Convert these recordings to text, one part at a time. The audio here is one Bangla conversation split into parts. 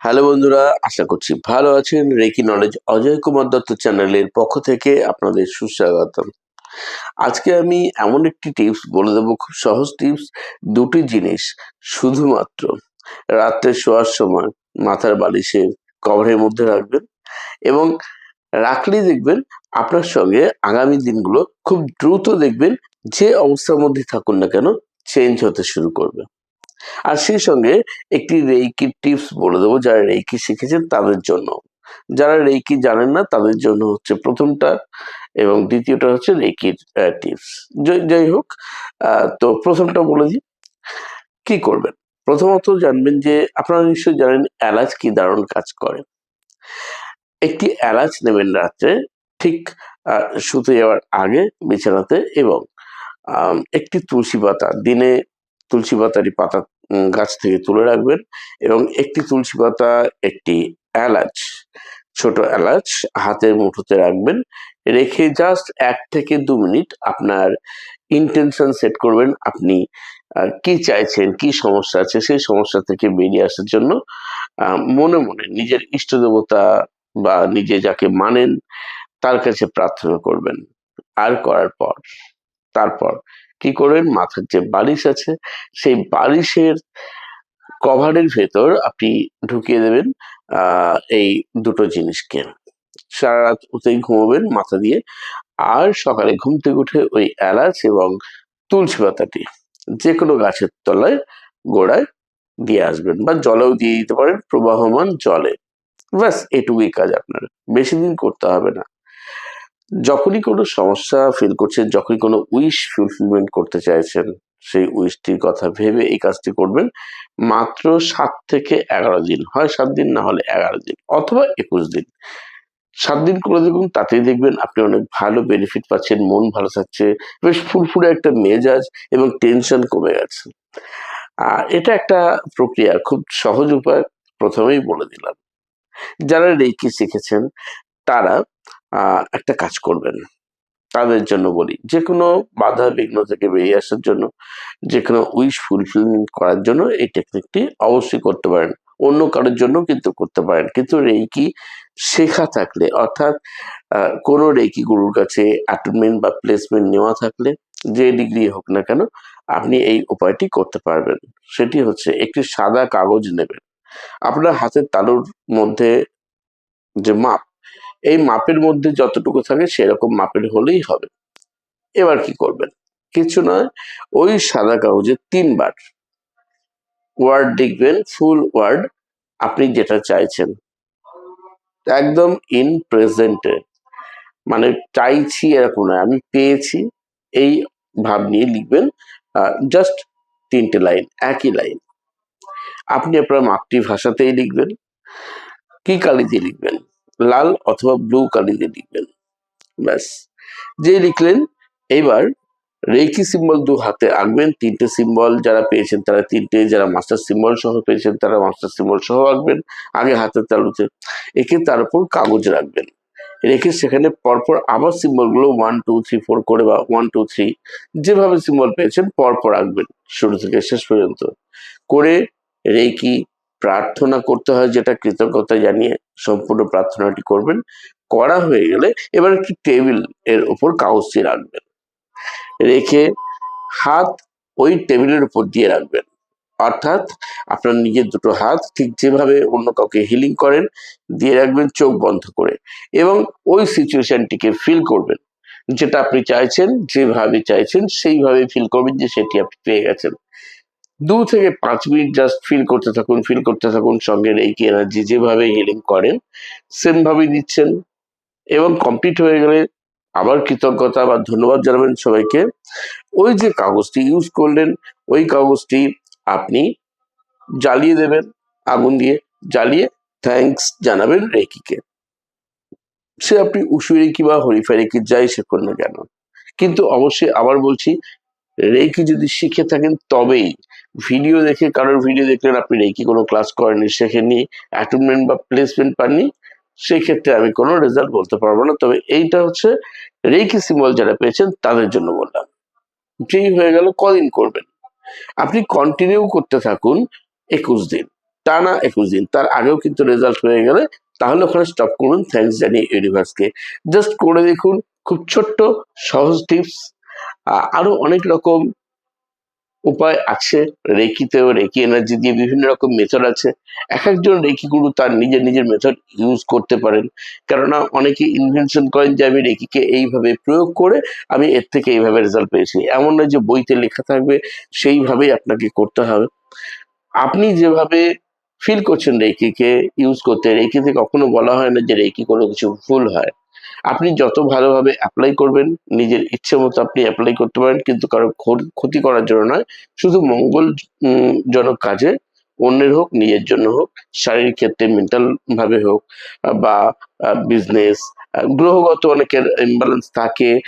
হ্যালো বন্ধুরা, আশা করছি ভালো আছেন। রেকি নলেজ অজয় কুমার দত্ত চ্যানেলের পক্ষ থেকে আপনাদের সুস্বাগতম। আজকে আমি এমন একটি টিপস বলে দেবো, খুব সহজ টিপস। দুটি জিনিস শুধুমাত্র রাত্রে শোয়ার সময় মাথার বালিশে কভারের মধ্যে রাখবেন এবং রাখলেই দেখবেন আপনার সঙ্গে আগামী দিনগুলো খুব দ্রুত দেখবেন যে অবস্থার মধ্যে থাকুন না কেন, চেঞ্জ হতে শুরু করবে। আর সেই সঙ্গে একটি রেইকি টিপস বলে দেবো, যারা রেইকি শিখেছেন তাদের জন্য। যারা রেইকি জানেন না, তাদের জন্য হচ্ছে প্রথমটা এবং দ্বিতীয়টা হচ্ছে রেইকির টিপস। যাই হোক তো প্রথমটা বলে দিই। কি করবেন? প্রথমত জানবেন যে আপনারা নিশ্চয়ই জানেন এলাচ কি দারুণ কাজ করে। একটি এলাচ নেবেন রাত্রে, ঠিক শুতে যাওয়ার আগে, বিছানাতে এবং একটি তুলসী পাতা। দিনে তুলসী পাতারই পাতা গাছ থেকে তুলে রাখবেন এবং একটি তুলসী পাতা একটি এলাচ, ছোট এলাচ হাতের মুঠোতে রাখবেন। রেখে জাস্ট এক থেকে দু মিনিট আপনার ইন্টেনশন সেট করবেন আপনি কি চাইছেন, কি সমস্যা আছে, সেই সমস্যা থেকে বেরিয়ে আসার জন্য মনে মনে নিজের ইষ্ট দেবতা বা নিজে যাকে মানেন তার কাছে প্রার্থনা করবেন। আর করার পর তারপর কি করবেন? মাথার যে বালিশ আছে, সেই বালিশের কভারের ভেতর আপনি ঢুকিয়ে দেবেন এই দুটো জিনিসকে। সারা রাত ওতেই ঘুমাবেন মাথা দিয়ে। আর সকালে ঘুম থেকে উঠে ওই এলাচ এবং তুলসী পাতাটি যে কোনো গাছের তলায় গোড়ায় দিয়ে আসবেন বা জলেও দিয়ে দিতে পারেন, প্রবাহমান জলে। ব্যাস, এটুকুই কাজ আপনার। বেশি দিন করতে হবে না। যখনই কোনো সমস্যা ফিল করছেন, যখনই কোনো উইশ ফুলফিলমেন্ট করতে চাইছেন, সেই উইশটির কথা ভেবে এই কাজটি করবেন মাত্র সাত থেকে এগারো দিন। হয় সাত দিন, না হলে এগারো দিন অথবা একুশ দিন। সাত দিন করে দেখুন, তাতেই দেখবেন আপনি অনেক ভালো বেনিফিট পাচ্ছেন, মন ভালো থাকছে, বেশ ফুরফুরে একটা মেজাজ এবং টেনশন কমে গেছে। আর এটা একটা প্রক্রিয়া, খুব সহজ উপায়, প্রথমেই বলে দিলাম। যারা রেকি শিখেছেন, তারা একটা কাজ করবেন। তাদের জন্য বলি যে কোনো বাধা বিঘ্ন থেকে বেরিয়ে আসার জন্য যে কোনো উইশ ফুলফিলমেন্ট করার জন্য এই টেকনিকটি অবশ্যই করতে পারেন। অন্য কারোর জন্য কিন্তু করতে পারেন। কিন্তু রেকি শেখা থাকলে, অর্থাৎ কোনো রেকি গুরুর কাছে অ্যাটেনমেন্ট বা প্লেসমেন্ট নেওয়া থাকলে, যে ডিগ্রি হোক না কেন, আপনি এই উপায়টি করতে পারবেন। সেটি হচ্ছে একটি সাদা কাগজ নেবেন। আপনার হাতের তালুর মধ্যে যে মাপ এই মাপের মধ্যে যতটুকু থাকে সেরকম মাপের হলেই হবে। এবার কি করবেন? কিছু নয়, ওই সাদা কাগজে তিনবার ওয়ার্ড লিখবেন ফুল ওয়ার্ড আপনি যেটা চাইছেন। একদম ইন প্রেজেন্টে মানে চাইছি এরকম নয়, আমি পেয়েছি, এই ভাব নিয়ে লিখবেন জাস্ট তিনটে লাইন একই লাইন আপনি আপনার মাতৃভাষাতেই লিখবেন, কি কালিতে লিখবেন? লাল অথবা ব্লু কালি দিয়ে লিখবেন। ব্যাস। যে লিখলেন, এইবার রেকি সিম্বল দু হাতে আঁকবেন, তিনটে সিম্বল যারা পেয়েছেন তারা তিনটে, যারা মাস্টার সিম্বল সহ পেয়েছেন তারা মাস্টার সিম্বল সহ আঁকবেন, আগে হাতের তালুতে একে তার উপর কাগজ রাখবেন। রেখে সেখানে পরপর আবার সিম্বলগুলো ওয়ান টু থ্রি ফোর করে বা ওয়ান টু থ্রি যেভাবে সিম্বল পেয়েছেন পরপর আঁকবেন শুরু থেকে শেষ পর্যন্ত। করে রেকি প্রার্থনা করতে হয় যেটা কৃতজ্ঞতা জানিয়ে সম্পূর্ণ প্রার্থনাটি করবেন। করা হয়ে গেলে এবার একটি টেবিলের উপর কাগজটি রাখবেন। রেখে হাত ওই টেবিলের উপর দিয়ে রাখবেন। অর্থাৎ আপনার নিজের দুটো হাত ঠিক যেভাবে অন্য কাউকে হিলিং করেন, দিয়ে রাখবেন চোখ বন্ধ করে এবং ওই সিচুয়েশনটিকে ফিল করবেন। যেটা আপনি চাইছেন, যেভাবে চাইছেন সেইভাবে ফিল করবেন যে সেটি আপনি পেয়ে গেছেন। দু থেকে পাঁচ মিনিট জাস্ট ফিল করতে থাকুন ফিল করতে থাকুন, সঙ্গে এই এনার্জি যেভাবে হিলিং করেন সেম ভাবেই দিচ্ছেন এবং কমপ্লিট হয়ে গেলে আবার কৃতজ্ঞতা বা ধন্যবাদ জানাবেন সবাইকে। ওই যে কাগজটি ইউজ করলেন, ওই কাগজটি আপনি জ্বালিয়ে দেবেন, আগুন দিয়ে জ্বালিয়ে থ্যাঙ্কস জানাবেন রেকিকে সে আপনি উসু রেকি বা হরিফা রেকি যাই শেখুন না কেন। কিন্তু অবশ্যই আবার বলছি রেকি যদি শিখে থাকেন, তবেই ভিডিও দেখে, কারোর ভিডিও দেখলেন আপনি রেকি কোনো ক্লাস করেননি, শেখেননি, অ্যাটেনমেন্ট বা প্লেসমেন্ট পাননি সেই ক্ষেত্রে আমি কোনো রেজাল্ট বলতে পারব না। তবে এইটা হচ্ছে রেকি সিম্বল যারা পেয়েছেন, তাদের জন্য বললাম। যেই হয়ে গেল, কদিন করবেন? আপনি কন্টিনিউ করতে থাকুন একুশ দিন, টানা একুশ দিন, তার আগেও কিন্তু রেজাল্ট হয়ে গেলে তাহলে ওখানে স্টপ করুন। থ্যাঙ্কস জানিয়ে ইউনিভার্সকে জাস্ট করে দেখুন, খুব ছোট্ট, সহজ টিপস আরও অনেক রকম উপায় আছে। রেকিতেও রেকি এনার্জি দিয়ে বিভিন্ন রকম মেথড আছে। এক একজন রেকি গুরু তার নিজের নিজের মেথড ইউজ করতে পারেন। কেননা অনেকে ইনভেনশন করেন যে, আমি রেকিকে এইভাবে প্রয়োগ করে আমি এর থেকে এইভাবে রেজাল্ট পেয়েছি। এমন নয় যে, বইতে লেখা থাকবে, সেইভাবেই আপনাকে করতে হবে। আপনি যেভাবে ফিল করছেন রেকিকে ইউজ করতে, রেকিতে কখনো বলা হয় না যে, রেকি কোনো কিছু ভুল হয়। আপনি যত ভালোভাবে অ্যাপ্লাই করবেন নিজের ইচ্ছে মতো আপনি অ্যাপ্লাই করতে পারেন কিন্তু কারও ক্ষতি- করার জন্য নয়। শুধু মঙ্গল উম, জনক কাজে অন্যের হোক নিজের জন্য হোক শারীরিক ক্ষেত্রে মেন্টাল ভাবে হোক বা বিজনেস গ্রহগত অনেকের ইমব্যালেন্স থাকে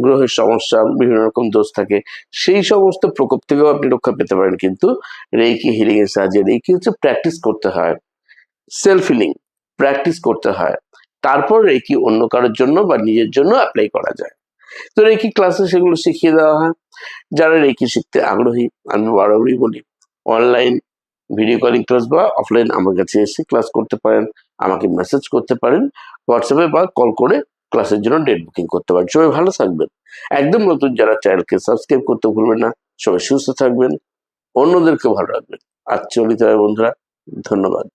গ্রহের সমস্যা বিভিন্ন রকম দোষ থাকে। সেই সমস্ত প্রকোপ থেকেও আপনি রক্ষা পেতে পারেন কিন্তু রেকি হিলিং এর সাহায্যে। রেকি হচ্ছে প্র্যাকটিস করতে হয়। সেলফ হিলিং প্র্যাকটিস করতে হয়। তারপর রেকি অন্য কারোর জন্য বা নিজের জন্য অ্যাপ্লাই করা যায়। তো রেকি ক্লাসে সেগুলো শিখিয়ে দেওয়া হয়। যারা রেকি শিখতে আগ্রহী, আমি বারবারই বলি অনলাইন ভিডিও কলিং ক্লাস বা অফলাইন আমার কাছে এসে ক্লাস করতে পারেন, আমাকে মেসেজ করতে পারেন হোয়াটসঅ্যাপে বা কল করে ক্লাসের জন্য ডেট বুকিং করতে পারেন। সবাই ভালো থাকবেন। একদম নতুন যারা চ্যানেলকে সাবস্ক্রাইব করতে ভুলবেন না, সবাই সুস্থ থাকবেন অন্যদেরকে ভালো রাখবেন। আর চলিত বন্ধুরা, ধন্যবাদ।